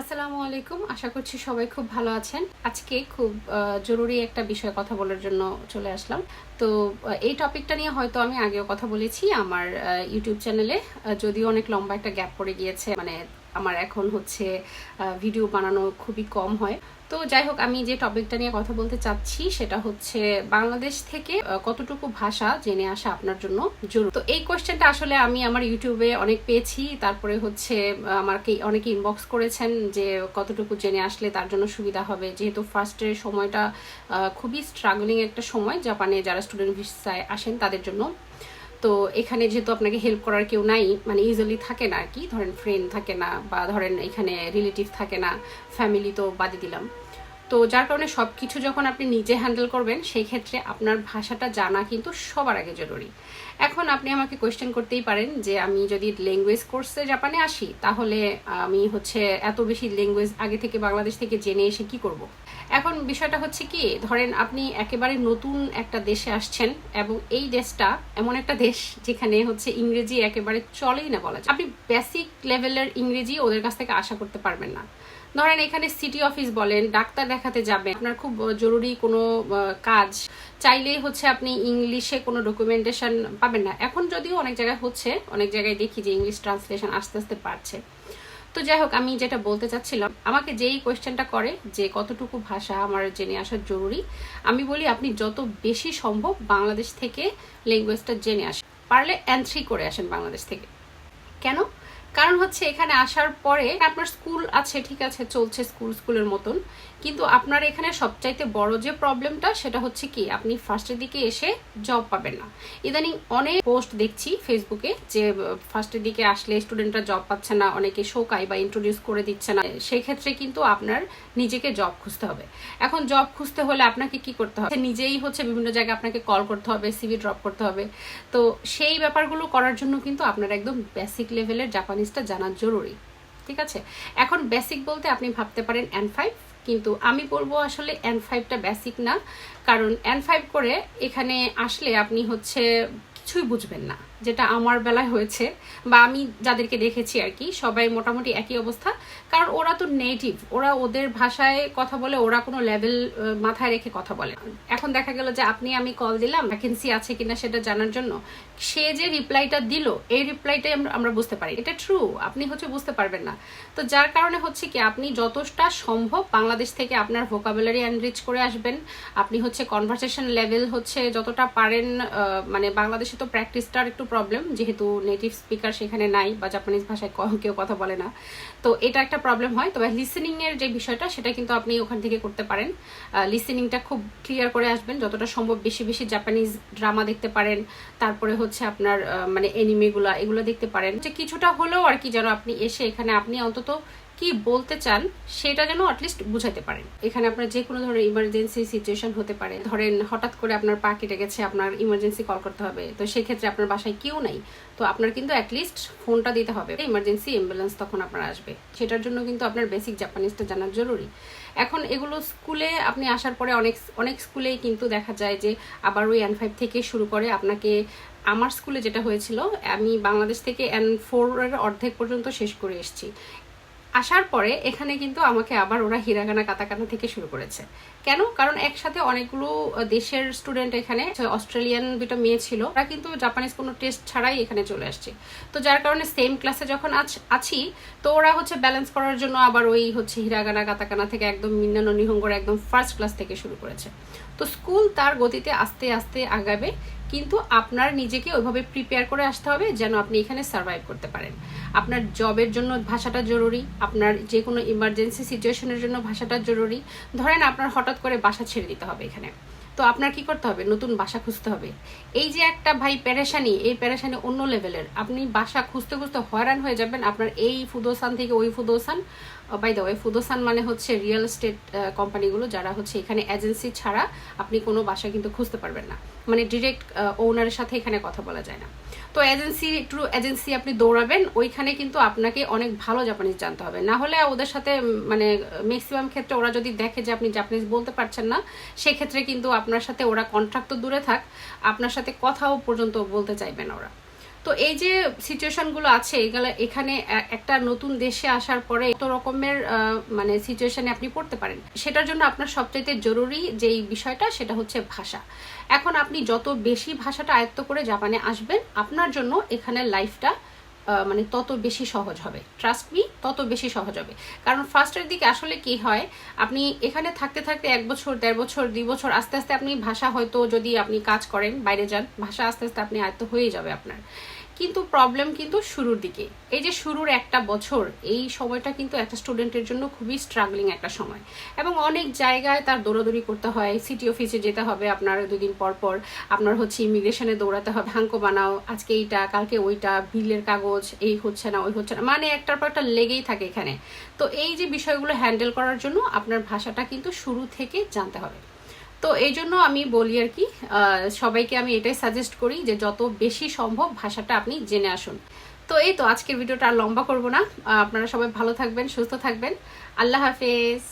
আসসালামু আলাইকুম। আশা করছি সবাই খুব ভালো আছেন। আজকে খুব জরুরি একটা বিষয়ে কথা বলার জন্য চলে আসলাম। তো এই টপিকটা নিয়ে হয়তো আমি আগেও কথা বলেছি আমার ইউটিউব চ্যানেলে যদিও অনেক লম্বা একটা গ্যাপ পড়ে গিয়েছে। মানে আমার এখন হচ্ছে ভিডিও বানানো খুবই কম হয়। তো যাই হোক, আমি যে টপিকটা নিয়ে কথা বলতে চাচ্ছি, সেটা হচ্ছে বাংলাদেশ থেকে কতটুকু ভাষা জেনে আসা আপনার জন্য জরুরি? তো এই কোয়েশ্চেনটা আসলে আমি আমার ইউটিউবে অনেক পেয়েছি। তারপরে হচ্ছে আমাকে অনেকে ইনবক্স করেছেন যে কতটুকু জেনে আসলে তার জন্য সুবিধা হবে। যেহেতু ফার্স্টের সময়টা খুবই স্ট্রাগলিং একটা সময়। জাপানে যারা স্টুডেন্ট ভিসায় আসেন, তাদের জন্য। তো এখানে যেহেতু আপনাকে হেল্প করার কেউ নাই মানে ইজিলি থাকে না আর কি ধরেন ফ্রেন্ড থাকে না বা ধরেন এখানে রিলেটিভ থাকে না ফ্যামিলি তো বাদই দিলাম। তো যার কারণে সব কিছু যখন আপনি নিজে হ্যান্ডেল করবেন, সেই ক্ষেত্রে আপনার ভাষাটা জানা কিন্তু সবার আগে জরুরি। এখন আপনি আমাকে কোয়েশ্চেন করতেই পারেন যে আমি যদি ল্যাঙ্গুয়েজ কোর্সে জাপানে আসি, তাহলে আমি হচ্ছে এত বেশি ল্যাঙ্গুয়েজ আগে থেকে বাংলাদেশ থেকে জেনে এসে কি করব। এখন বিষয়টা হচ্ছে কি, ধরেন আপনি একেবারে নতুন একটা দেশে আসছেন এবং এই দেশটা এমন একটা দেশ যেখানে হচ্ছে ইংরেজি একেবারে চলেই না বলা যায়। আপনি বেসিক লেভেলের ইংরেজি ওদের কাছ থেকে আশা করতে পারবেন না। ধরেন এখানে সিটি অফিস বলেন, ডাক্তার দেখাতে যাবেন, আপনার খুব জরুরি কোনো কাজ। চাইলেই হচ্ছে আপনি ইংলিশে কোনো ডকুমেন্টেশন পাবেন না। এখন যদিও অনেক জায়গায় হচ্ছে, অনেক জায়গায় দেখি যে ইংলিশ ট্রান্সলেশন আস্তে আস্তে পারছে তো যাই হোক, আমি যেটা বলতে চাচ্ছিলাম, আমাকে যেই কোয়েশ্চেনটা করে যে কতটুকু ভাষা আমার জেনে আসা জরুরি, আমি বলি আপনি যত বেশি সম্ভব বাংলাদেশ থেকে ল্যাঙ্গুয়েজটা জেনে আসেন। পারলে অ্যান্থ্রি করে আসেন বাংলাদেশ থেকে। কেন? কারণ হচ্ছে এখানে আসার পরে আপনার স্কুল আছে, ঠিক আছে, চলছে স্কুল স্কুলের মতন। কিন্তু আপনার এখানে সবচাইতে বড় যে প্রবলেমটা, সেটা হচ্ছে কি, আপনি ফার্স্টের দিকে এসে জব পাবেন না। ইদানিং অনেক পোস্ট দেখছি ফেসবুকে যে ফার্স্টের দিকে আসলে স্টুডেন্টরা জব পাচ্ছে না, অনেকে শোকায় বা ইন্ট্রোডিউস করে দিচ্ছে না। সেই ক্ষেত্রে কিন্তু আপনার নিজেকে জব খুঁজতে হবে। এখন জব খুঁজতে হলে আপনাকে কি করতে হবে? নিজেই হচ্ছে বিভিন্ন জায়গায় আপনাকে কল করতে হবে সিভি ড্রপ করতে হবে। তো সেই ব্যাপারগুলো করার জন্য কিন্তু আপনার একদম বেসিক লেভেলের জাপানিজটা জানা জরুরি। ঠিক আছে? এখন বেসিক বলতে আপনি ভাবতে পারেন এন ফাইভ কিন্তু আমি বলব আসলে এন ফাইভটা বেসিক না, কারণ এন ফাইভ করে এখানে আসলে আপনি হচ্ছে কিছুই বুঝবেন না। যেটা আমার বেলায় হয়েছে বা আমি যাদেরকে দেখেছি আর কি, সবাই মোটামুটি একই অবস্থা। কারণ ওরা তো নেটিভ ওরা ওদের ভাষায় কথা বলে, ওরা কোনো লেভেল মাথায় রেখে কথা বলে। এখন দেখা গেল যে আপনি আমি কল দিলাম ভ্যাকেন্সি আছে কিনা সেটা জানার জন্য, সে যে রিপ্লাইটা দিল, এই রিপ্লাইটাই আমরা বুঝতে পারি। এটা ট্রু আপনি হচ্ছে বুঝতে পারবেন না। তো যার কারণে হচ্ছে কি, আপনি যতটা সম্ভব বাংলাদেশ থেকে আপনার ভোকাবুলারি এনরিচ করে আসবেন। আপনি হচ্ছে কনভারসেশন লেভেল হচ্ছে যতটা পারেন মানে বাংলাদেশে তো প্র্যাকটিসটার একটু প্রবলেম যেহেতু নেটিভ স্পিকার সেখানে নাই বা জাপানিজ ভাষায় কেউ কথা বলে না। তো এটা একটা প্রবলেম হয়। তবে লিসেনিং এর যে বিষয়টা, সেটা কিন্তু আপনি ওখান থেকে করতে পারেন। লিসেনিংটা খুব ক্লিয়ার করে আসবেন। যতটা সম্ভব বেশি বেশি জাপানিজ ড্রামা দেখতে পারেন। তারপরে হচ্ছে আপনার মানে এনিমেগুলা এগুলো দেখতে পারেন। যে কিছুটা হলেও আর কি যেন আপনি এসে এখানে, আপনি অন্তত কি বলতে চান সেটা যেন অ্যাটলিস্ট বুঝাতে পারেন। এখানে আপনার যে কোনো ধরনের ইমার্জেন্সি সিচুয়েশন হতে পারে। ধরেন হঠাৎ করে আপনার পা কেটে গেছে, আপনার ইমার্জেন্সি কল করতে হবে, তো সেক্ষেত্রে আপনার বাসায় কেউ নাই, তো আপনার কিন্তু অ্যাটলিস্ট ফোনটা দিতে হবে। ইমার্জেন্সি অ্যাম্বুলেন্স তখন আপনার আসবে। সেটার জন্য কিন্তু আপনার বেসিক জাপানিজটা জানা জরুরি। এখন এগুলো স্কুলে আপনি আসার পরে অনেক অনেক স্কুলেই কিন্তু দেখা যায় যে আবার ওই এন ফাইভ থেকে শুরু করে আপনাকে, আমার স্কুলে যেটা হয়েছিল, আমি বাংলাদেশ থেকে এন ফোরের অর্ধেক পর্যন্ত শেষ করে এসেছি। আসার পরে এখানে কিন্তু আমাকে আবার ওরা হিরাগানা কাতাকানা থেকে শুরু করেছে। কেন? কারণ একসাথে অনেকগুলো দেশের স্টুডেন্ট এখানে অস্ট্রেলিয়ান দুটো মেয়ে ছিল, ওরা কিন্তু জাপানিজ কোনো টেস্ট ছাড়াই এখানে চলে আসছে। তো যার কারণে সেম ক্লাসে যখন আছ- আছি, তো ওরা হচ্ছে ব্যালেন্স করার জন্য আবার ওই হচ্ছে হিরাগানা কাতাকানা থেকে একদম মিন্নানো নিহঙ্গর একদম ফার্স্ট ক্লাস থেকে শুরু করেছে। তো স্কুল তার গতিতে আস্তে আস্তে আগাবে। কিন্তু আপনার নিজেকে ওইভাবে প্রিপেয়ার করে আসতে হবে যেন আপনি এখানে সার্ভাইভ করতে পারেন। আপনার জবের জন্য ভাষাটা জরুরি, আপনার যে কোনো ইমার্জেন্সি সিচুয়েশনের জন্য ভাষাটা জরুরি। ধরেন আপনার হঠাৎ করে বাসা ছেড়ে দিতে হবে এখানে। তো আপনার কি করতে হবে? নতুন বাসা খুঁজতে হবে। এই যে একটা ভাই প্যারেশানি এই প্যারেশানি অন্য লেভেলের আপনি বাসা খুঁজতে খুঁজতে হয়রান হয়ে যাবেন আপনার এই ফুদোসান থেকে ওই ফুদোসান। বাই দ্য ওয়ে ফুদোসান মানে হচ্ছে রিয়েল এস্টেট কোম্পানিগুলো যারা হচ্ছে এখানে এজেন্সি ছাড়া আপনি কোনো বাসা কিন্তু খুঁজতে পারবেন না। মানে ডিরেক্ট ওনারের সাথে এখানে কথা বলা যায় না। তো এজেন্সি ট্রু এজেন্সি আপনি দৌড়াবেন, ওইখানে কিন্তু আপনাকে অনেক ভালো জাপানিজ জানতে হবে। না হলে ওদের সাথে মানে ম্যাক্সিমাম ক্ষেত্রে ওরা যদি দেখে যে আপনি জাপানিজ বলতে পারছেন না, সেক্ষেত্রে কিন্তু আপনার সাথে ওরা কন্ট্রাক্ট দূরে থাক, আপনার সাথে কথাও পর্যন্ত বলতে চাইবে না ওরা। তো এই যে সিচুয়েশনগুলো আছে, এগুলো এখানে একটা নতুন দেশে আসার পরে কত রকমের মানে সিচুয়েশনে আপনি পড়তে পারেন। সেটার জন্য আপনার সবচাইতে জরুরি যেই বিষয়টা, সেটা হচ্ছে ভাষা। এখন আপনি যত বেশি ভাষাটা আয়ত্ত করে জাপানে আসবেন, আপনার জন্য এখানে লাইফটা মানে তত বেশি সহজ হবে। ট্রাস্ট মি তত বেশি সহজ হবে। কারণ ফার্স্টের দিকে আসলে কি হয়, আপনি এখানে থাকতে থাকতে এক বছর, দেড় বছর, দুই বছর, আস্তে আস্তে আপনি ভাষা হয়তো যদি আপনি কাজ করেন, বাইরে যান, ভাষা আস্তে আস্তে আপনি আয়ত্ত হয়ে যাবে আপনার। কিন্তু প্রবলেম কিন্তু শুরুর দিকে। এই যে শুরুর একটা বছর, এই সময়টা কিন্তু একটা স্টুডেন্টের জন্য খুবই স্ট্রাগলিং একটা সময়। এবং অনেক জায়গায় তার দৌড়াদৌড়ি করতে হয় সিটি অফিসে যেতে হবে আপনার দুদিন পর পর, আপনার হচ্ছে ইমিগ্রেশনে দৌড়াতে হবে হাঙ্কো বানাও, আজকে এইটা, কালকে ওইটা, বিলের কাগজ, এই হচ্ছে না, ওই হচ্ছে না মানে একটার পর একটা লেগেই থাকে এখানে। তো এই যে বিষয়গুলো হ্যান্ডেল করার জন্য আপনার ভাষাটা কিন্তু শুরু থেকে জানতে হবে। তো এই জন্য আমি বলি আর কি সবাইকে আমি এটাই সাজেস্ট করি যে যত বেশি সম্ভব ভাষাটা আপনি জেনে আসুন। তো এই তো আজকের ভিডিওটা আর লম্বা করব না। আপনারা সবাই ভালো থাকবেন, সুস্থ থাকবেন। আল্লাহ হাফেজ।